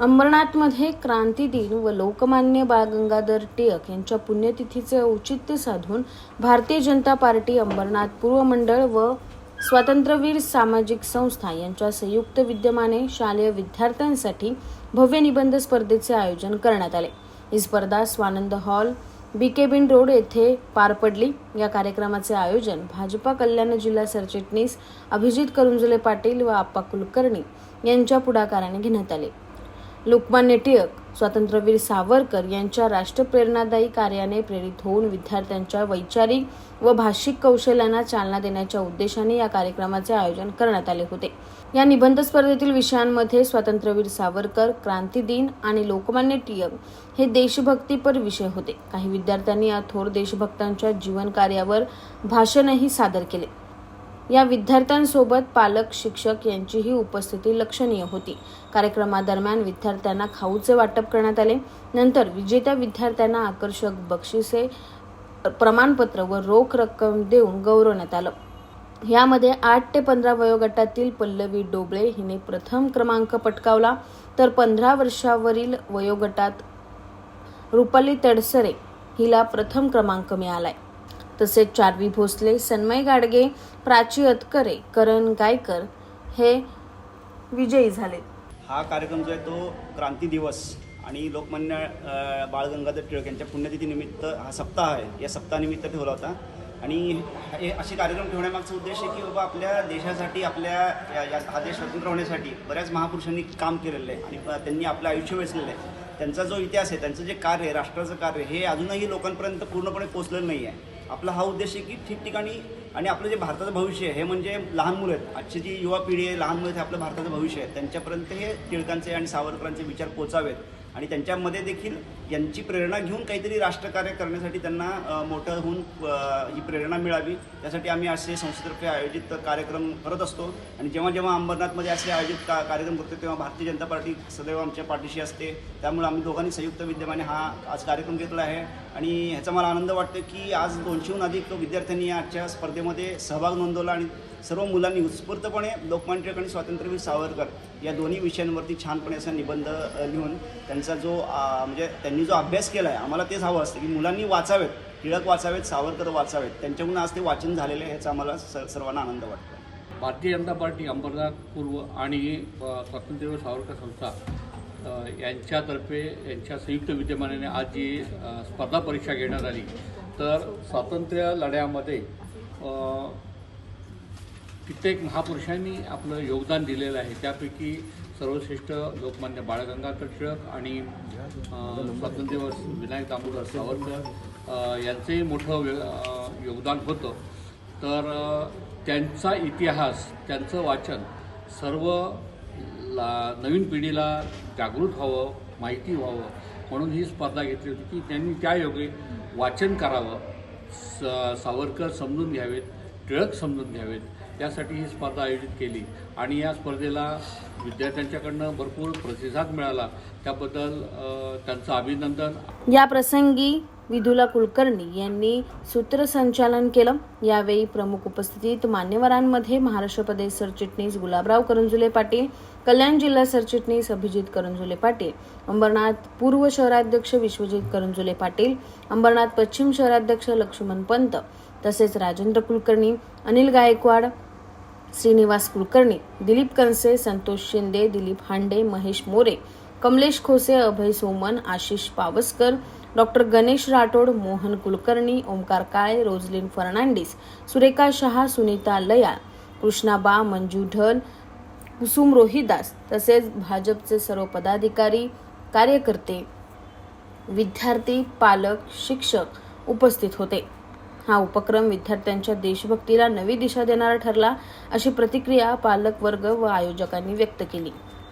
अंबरनाथमध्ये क्रांती दिन व लोकमान्य बाळ गंगाधर टिळक यांच्या पुण्यतिथीचे औचित्य साधून भारतीय जनता पार्टी अंबरनाथ पूर्व मंडळ व स्वातंत्र्यवीर सामाजिक संस्था यांच्या संयुक्त विद्यमाने शालेय विद्यार्थ्यांसाठी भव्य निबंध स्पर्धेचे आयोजन करण्यात आले. ही स्पर्धा स्वानंद हॉल बी के बिन रोड येथे पार पडली. या कार्यक्रमाचे आयोजन भाजपा कल्याण जिल्हा सरचिटणीस अभिजित करुंजुले पाटील व आप्पा कुलकर्णी यांच्या पुढाकाराने घेण्यात आले. लोकमान्य टिळक स्वातंत्र्यवीर सावरकर यांच्या राष्ट्रप्रेरणादायी कार्याने प्रेरित होऊन विद्यार्थ्यांच्या वैचारिक व भाषिक कौशल्यांना चालना देण्याच्या उद्देशाने या कार्यक्रमाचे आयोजन करण्यात आले होते. या निबंध स्पर्धेतील विषयांमध्ये स्वातंत्र्यवीर सावरकर क्रांती दिन आणि लोकमान्य टिळक हे देशभक्तीपर विषय होते. काही विद्यार्थ्यांनी या थोर देशभक्तांच्या जीवन कार्यावर भाषणही सादर केले. या विद्यार्थ्यांसोबत पालक शिक्षक यांचीही उपस्थिती लक्षणीय होती. कार्यक्रमादरम्यान विद्यार्थ्यांना खाऊचे वाटप करण्यात आले. नंतर विजेत्या विद्यार्थ्यांना आकर्षक बक्षिसे प्रमाणपत्र व रोख रक्कम देऊन गौरवण्यात आलं. यामध्ये आठ ते पंधरा वयोगटातील पल्लवी डोबळे हिने प्रथम क्रमांक पटकावला. तर पंधरा वर्षावरील वयोगटात रुपाली तडसरे हिला प्रथम क्रमांक मिळालाय. तसेच चारवी भोसले सन्मय गाडगे प्राची अतकरे करण गायकर हे विजयी झाले हा कार्यक्रम जो आहे तो क्रांती दिवस आणि लोकमान्य बाळ गंगाधर टिळक यांच्या पुण्यतिथीनिमित्त हा सप्ताह आहे. या सप्ताहानिमित्त ठेवला होता. आणि हे असे कार्यक्रम ठेवण्यामागचा उद्देश आहे की बाबा आपल्या देशासाठी आपल्या या या- हा देश स्वतंत्र होण्यासाठी बऱ्याच महापुरुषांनी काम केलेलं आहे आणि प- त्यांनी आपलं आयुष्य वेचलेलं आहे. त्यांचा जो इतिहास आहे त्यांचं जे कार्य आहे राष्ट्राचं कार्य हे अजूनही लोकांपर्यंत पूर्णपणे पोचलेलं नाही आहे. आपला हा उद्देश आहे की ठिकठिकाणी आणि आपलं जे भारताचं भविष्य आहे हे म्हणजे लहान मुलं आहेत. आजची जी युवा पिढी आहे लहान मुलं आहेत हे आपलं भारताचं भविष्य आहे. त्यांच्यापर्यंत हे टिळकांचे आणि सावरकरांचे विचार पोचावेत. आणि त्यांच्यामध्ये देखील यांची प्रेरणा घेऊन काहीतरी राष्ट्रकार्य करण्यासाठी त्यांना मोठं होऊन ही प्रेरणा मिळावी. त्यासाठी आम्ही असे संस्थेतर्फे आयोजित कार्यक्रम करत असतो. आणि जेव्हा जेव्हा अंबरनाथमध्ये असे आयोजित का कार्यक्रम करतो तेव्हा भारतीय जनता पार्टी सदैव आमच्या पाठीशी असते. त्यामुळे आम्ही दोघांनी संयुक्त विद्यमाने हा आज कार्यक्रम घेतला आहे. आणि ह्याचा मला आनंद वाटतो की आज दोनशेहून अधिक विद्यार्थ्यांनी आजच्या स्पर्धेमध्ये सहभाग नोंदवला. आणि सर्व मुलांनी उत्स्फूर्तपणे लोकमान्य टिळक आणि स्वातंत्र्यवीर सावरकर या दोन्ही विषयांवरती छानपणे असा निबंध लिहून त्यांचा जो म्हणजे त्यांनी जो अभ्यास केला आहे आम्हाला तेच हवं असतं की मुलांनी वाचावेत टिळक वाचावेत सावरकर वाचावेत त्यांच्याकडून आज ते वाचन झालेलं आहे ह्याचा आम्हाला स सर्वांना आनंद वाटतो. भारतीय जनता पार्टी अंबरनाथ पूर्व आणि स्वातंत्र्यवीर स्वातंत्र्य सावरकर संस्था यांच्यातर्फे यांच्या संयुक्त विद्यमानाने आज जी स्पर्धा परीक्षा घेण्यात आली तर स्वातंत्र्य लढ्यामध्ये कित्येक महापुरुषांनी आपलं योगदान दिलेलं आहे. त्यापैकी सर्वश्रेष्ठ लोकमान्य बाळगंगाधर टिळक आणि अ, स्वातंत्र्य विनायक दामोदर सावरकर अ, यांचंही मोठं योगदान होतं. तर त्यांचा इतिहास त्यांचं वाचन सर्व ला नवीन पिढीला जागृत व्हावं माहिती व्हावं म्हणून ही स्पर्धा घेतली होती की त्यांनी त्या योगे वाचन करावं. स सावरकर समजून घ्यावेत टिळक समजून घ्यावेत. त्यासाठी ही स्पर्धा आयोजित केली. आणि या स्पर्धेला विद्यार्थ्यांच्याकडनं भरपूर प्रतिसाद मिळाला. त्याबद्दल त्यांचं अभिनंदन. या प्रसंगी विधुला कुलकर्णी यांनी सूत्रसंचालन केलं. यावेळी प्रमुख उपस्थितीत मान्यवरांमध्ये महाराष्ट्र प्रदेश सरचिटणीस गुलाबराव करंजुले पाटील कल्याण जिल्हा सरचिटणीस अभिजित करंजुले पाटील अंबरनाथ पूर्व शहराध्यक्ष विश्वजित करंजुले पाटील अंबरनाथ पश्चिम शहराध्यक्ष लक्ष्मण पंत तसेच राजेंद्र कुलकर्णी अनिल गायकवाड श्रीनिवास कुलकर्णी दिलीप कनसे संतोष शिंदे दिलीप हांडे महेश मोरे कमलेश खोसे अभय सोमन आशिष पावसकर डॉक्टर गणेश राठोड मोहन कुलकर्णी ओमकार काळे रोजलिन फर्नांडिस सुरेखा शहा सुनीता लयाळ कृष्णाबा मंजू ढल कुसुम रोहिदास तसेच भाजपचे सर्व पदाधिकारी कार्यकर्ते विद्यार्थी पालक शिक्षक उपस्थित होते. हा उपक्रम विद्यार्थ्यांच्या देशभक्तीला नवी दिशा देणारा ठरला अशी प्रतिक्रिया पालक वर्ग व आयोजकांनी व्यक्त केली.